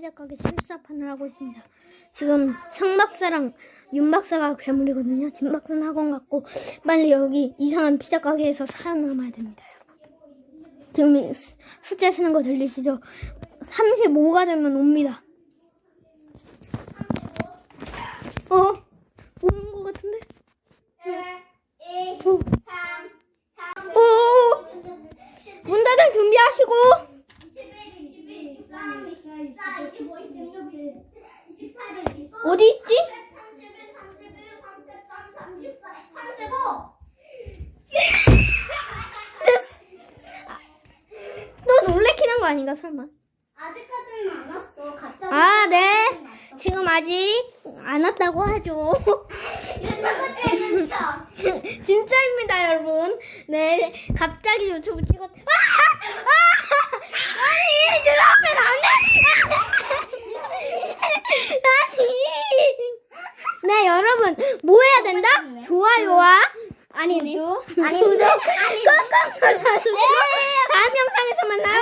피자 가게 실사판을 하고 있습니다. 지금 성 박사랑 윤 박사가 괴물이거든요. 진 박사는 학원 갔고 빨리 여기 이상한 피자 가게에서 살아남아야 됩니다. 지금 숫자 쓰는 거 들리시죠? 35가 되면 옵니다. 어? 오는 거 같은데? 어? 어? 문 닫을 준비하시고 어디 있지? 31, 32, 33, 34, 35. 너 놀래키는 거 아닌가 설마? 아직까지는 안 왔어. 아, 네. 지금 아직 안 왔다고 하죠. 진짜입니다, 여러분. 네, 갑자기 유튜브 찍었. 아! 아! 아니, 들어오면 안 돼! 아니! 네, 여러분, 뭐 해야 된다? 좋아요와 아니, 구독, 아니, 구독, 꾹꾹 눌러주시고 다음 영상에서 만나요.